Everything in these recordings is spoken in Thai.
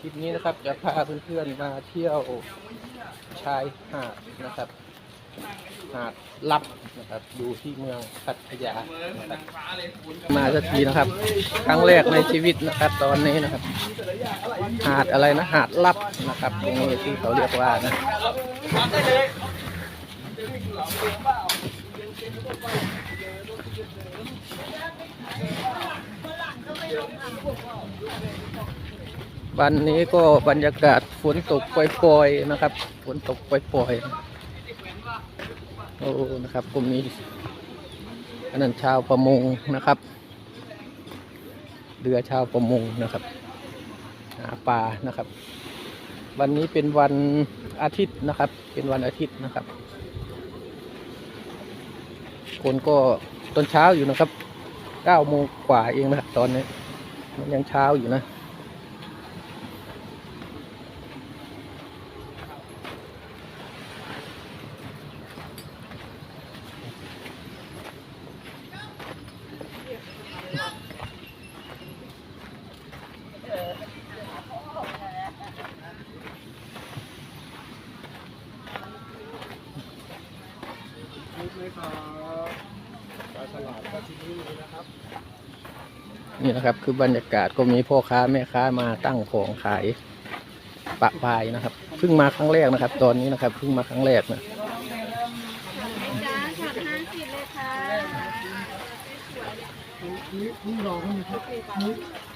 คลิปนี้นะครับจะพาเพื่อนๆมาเที่ยวชายหาดนะครับ หาดลับนะครับอยู่ที่เมืองพัทยานะครับมาสักทีนะครับ ครั้งแรกในชีวิตนะครับ ตอนนี้นะครับ หาดอะไรนะหาดลับนะครับตรงนี้ที่เขาเรียกว่านะ วันนี้ก็บรรยากาศฝนตกปล่อยๆนะครับ ฝนตกปล่อยๆโอ้นะครับกลุ่มนี้อันนั้นชาวประมงนะครับเรือชาวประมงนะครับหาปลานะครับ วันนี้เป็นวันอาทิตย์นะครับ เป็นวันอาทิตย์นะครับ คนก็ตอนเช้าอยู่นะครับเก้าโมงกว่าเองนะครับตอนนี้มันยังเช้าอยู่นะ นี่นะครับคือบรรยากาศก็มีพ่อค้าแม่ค้ามาตั้งของขายปะปายนะครับเพิ่งมาครั้งแรกนะครับ ตอนนี้นะครับเพิ่งมาครั้งแรกนะจ้าช็อตห้าสิบเลยค่ะนี่นี่ลองนี่ครับนี่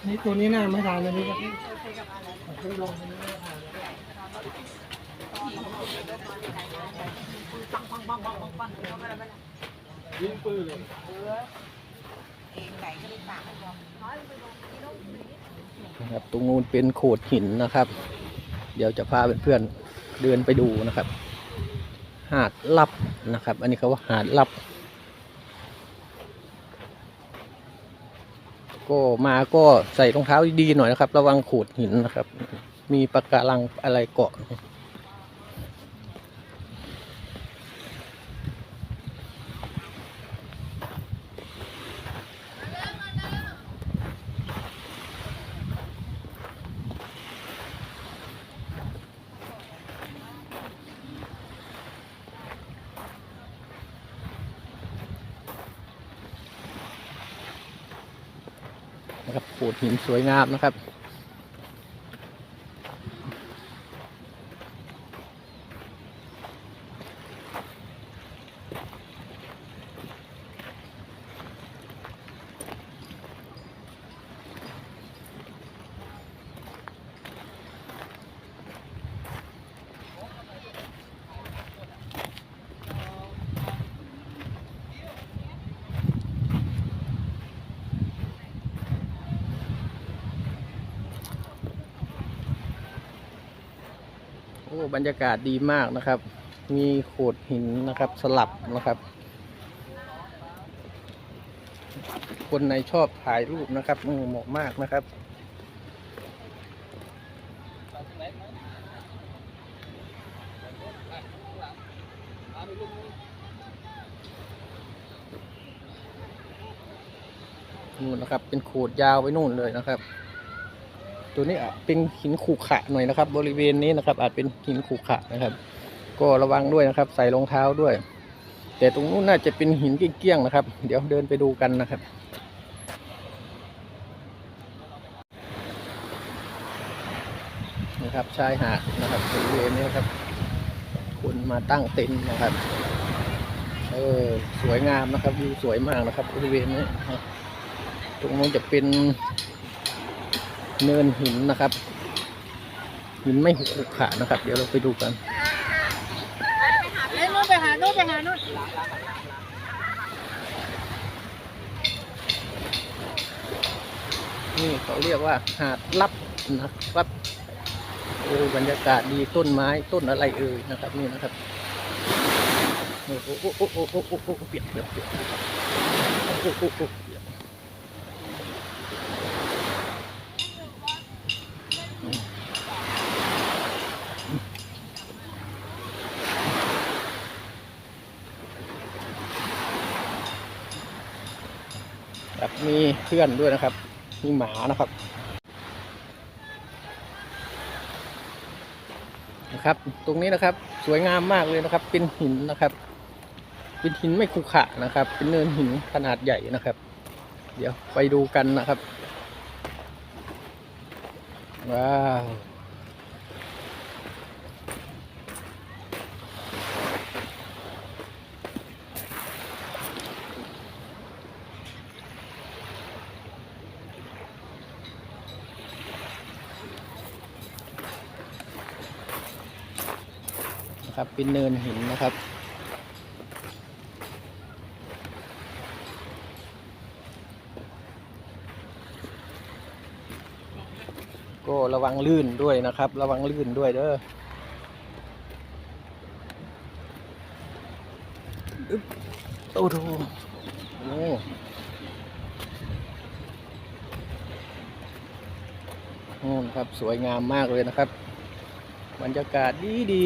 นี่ตัวนี้น่าไม่ทานนะนี่ครับนี่ลองตัวนี้ไม่ทาน ยิงปืนเลยนะครับตรงนู้นเป็นโขดหินนะครับ เดี๋ยวจะพาเพื่อนๆเดินไปดูนะครับ หาดลับนะครับ อันนี้เขาว่าหาดลับ ก็มาก็ใส่รองเท้าดีๆหน่อยนะครับ ระวังโขดหินนะครับ มีปะการังอะไรเกาะ ขดหินสวยงามนะครับ บรรยากาศดีมากนะครับ มีโขดหินนะครับสลับนะครับ คนในชอบถ่ายรูปนะครับเหมาะมากนะครับนู่นนะครับ เป็นโขดยาวไว้นู่นเลยนะครับ ตัวนี้อาจเป็นหินขรุขระหน่อยนะครับ บริเวณนี้นะครับ อาจเป็นหินขรุขระนะครับ ก็ระวังด้วยนะครับ ใส่รองเท้าด้วย แต่ตรงนู้นน่าจะเป็นหินเกี้ยงๆนะครับ เดี๋ยวเดินไปดูกันนะครับนะครับชายหาดนะครับบริเวณนี้นะครับคนมาตั้งเต็นท์นะครับ เออสวยงามนะครับวิวสวยมากนะครับบริเวณนี้ตรงนู้นจะเป็น เนินหินนะครับ หินไม่หุกขระนะครับ เดี๋ยวเราไปดูกันเล่นนู่นไปหานู่นไปหานู่นนี่เขาเรียกว่าหาดลับนะครับโอ้บรรยากาศดีต้นไม้ต้นอะไรเอ่ยนะครับ นี่นะครับโอ้โหโอ้โหโอ้โหโอ้โหโอ้โหเปียกเปียกเปียกโอ้โหโอ้โหโอ้โห เพื่อนด้วยนะครับมีหมานะครับนะครับ ตรงนี้นะครับสวยงามมากเลยนะครับ เป็นหินนะครับ เป็นหินไม่ขรุขระนะครับ เป็นเนินหินขนาดใหญ่นะครับ เดี๋ยวไปดูกันนะครับ ว้าว นะครับ เป็นเนินหินนะครับ ก็ระวังลื่นด้วยนะครับ ระวังลื่นด้วยเด้ออึ๊บโอ้โหโอ้โหครับสวยงามมากเลยนะครับ บรรยากาศดีดี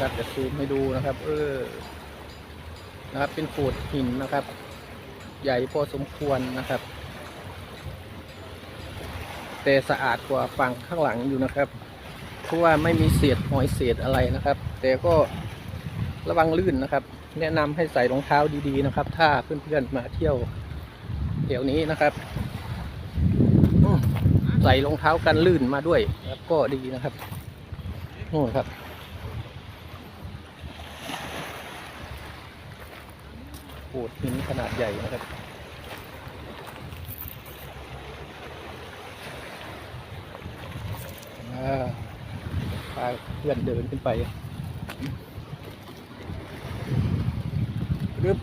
ครับจะซูมให้ดูนะครับ เออนะครับ เป็นโขดหินนะครับ ใหญ่พอสมควรนะครับ แต่สะอาดกว่าฝั่งข้างหลังอยู่นะครับ เพราะว่าไม่มีเศษหอยเศษอะไรนะครับ แต่ก็ระวังลื่นนะครับ แนะนำให้ใส่รองเท้าดีๆนะครับ ถ้าเพื่อนๆมาเที่ยวแถวนี้นะครับใส่รองเท้ากันลื่นมาด้วยนะครับก็ดีนะครับนู่นครับ โข ดหินขนาดใหญ่นะครับ พาเพื่อนเดินขึ้นไปรึบ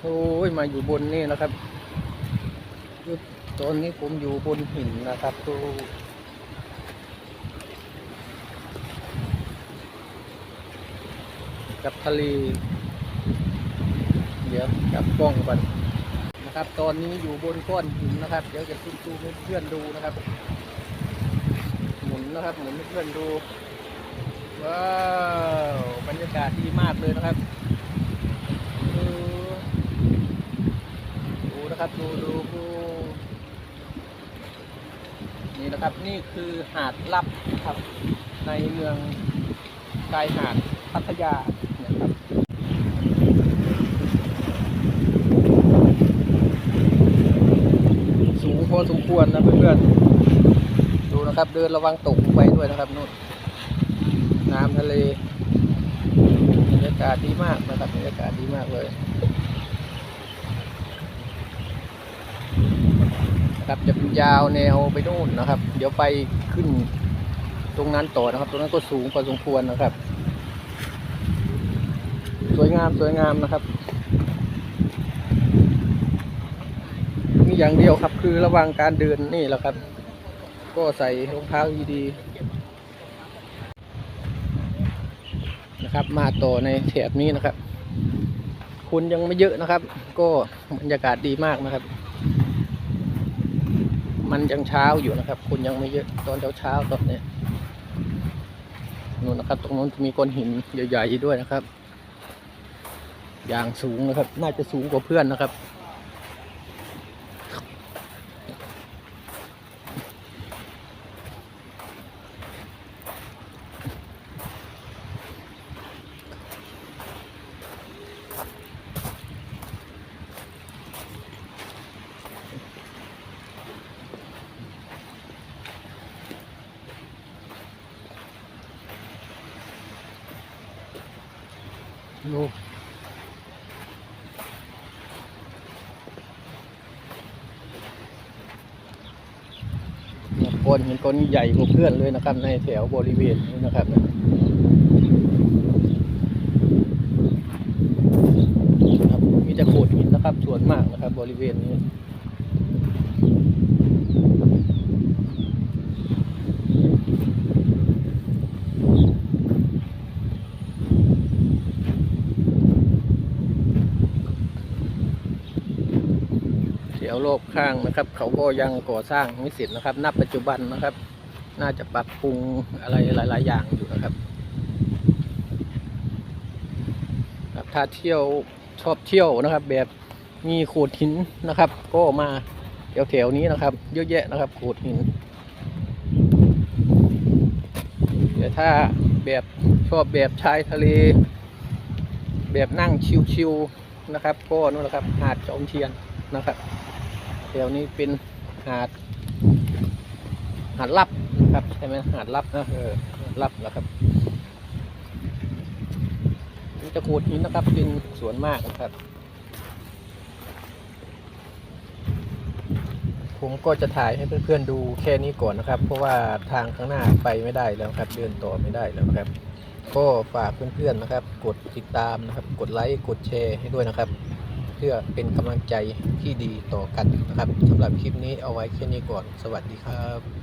โอ้ย มาอยู่บนนี่นะครับรึบตอนนี้ผมอยู่บนหินนะครับโอ้ กับทะเล เดี๋ยวจับกล้องก่อนนะครับ ตอนนี้อยู่บนก้อนหินนะครับ เดี๋ยวจะซูมให้เพื่อนดูนะครับ หมุนนะครับ หมุนให้เพื่อนดู ว้าวบรรยากาศดีมากเลยนะครับดูดูนะครับดูดูดูนี่นะครับนี่คือหาดลับครับในเมืองชายหาดพัทยานะครับ สูงพ อสมควรนะเพื่อนๆดูนะครับ เดินระวังตกลงไปด้วยนะครับนู่นน้ำทะเลบรรยากาศดีมากนะครับบรรยากาศดีมากเลยนะครับจะเป็นยาวแนวไปนู่นนะครับ เดี๋ยวไปขึ้นตรงนั้นต่อนะครับ ตรงนั้นก็สูงพอสมควรนะครับ สวยงามสวยงามนะครับ มีอย่างเดียวครับ คือระวังการเดินนี่แหละครับ ก็ใส่รองเท้าดีๆนะครับ มาต่อในแถบนี้นะครับคุณยังไม่เยอะนะครับ ก็บรรยากาศดีมากนะครับ มันยังเช้าอยู่นะครับคุณยังไม่เยอะตอนเช้าเช้าๆตอนนี้นู่นนะครับ ตรงนู้นจะมีก้อนหินใหญ่ๆด้วยนะครับ อย่างสูงนะครับ น่าจะสูงกว่าเพื่อนนะครับ ดูเนี่ยก้อนหินก้อนใหญ่กว่าเพื่อนเลยนะครับ ในแถวบริเวณนี้นะครับครับมีแต่โขดหินนะครับส่วนมากนะครับ บริเวณนี้ แถวรอบข้างนะครับ เขาก็ยังก่อสร้างไม่เสร็จนะครับนับปัจจุบันนะครับ น่าจะปรับปรุงอะไรหลาย ๆ อย่างอยู่นะครับครับถ้าเที่ยวชอบเที่ยวนะครับ แบบมีโขดหินนะครับ ก็มาแถวแถวๆนี้นะครับ เยอะแยะนะครับโขดหินแต่ถ้าแบบชอบแบบชายทะเล แบบนั่งชิวๆนะครับ ก็นู่นแหละครับหาดจอมเทียนนะครับ แถวนี้เป็นหาด หาดลับนะครับใช่ไหมหาดลับนะเออลับนะครับนี่จะโขดหินนะครับเป็นสวนมากนะครับ ผมก็จะถ่ายให้เพื่อนๆดูแค่นี้ก่อนนะครับ เพราะว่าทางข้างหน้าไปไม่ได้แล้วครับ เดินต่อไม่ได้แล้วครับ ก็ฝากเพื่อนๆนะครับ กดติดตามนะครับ กดไลค์กดแชร์ให้ด้วยนะครับ พื่อเป็นกำลังใจที่ดีต่อกันนะครับสำหรับคลิปนี้เอาไว้แค่นี้ก่อน สวัสดีครับ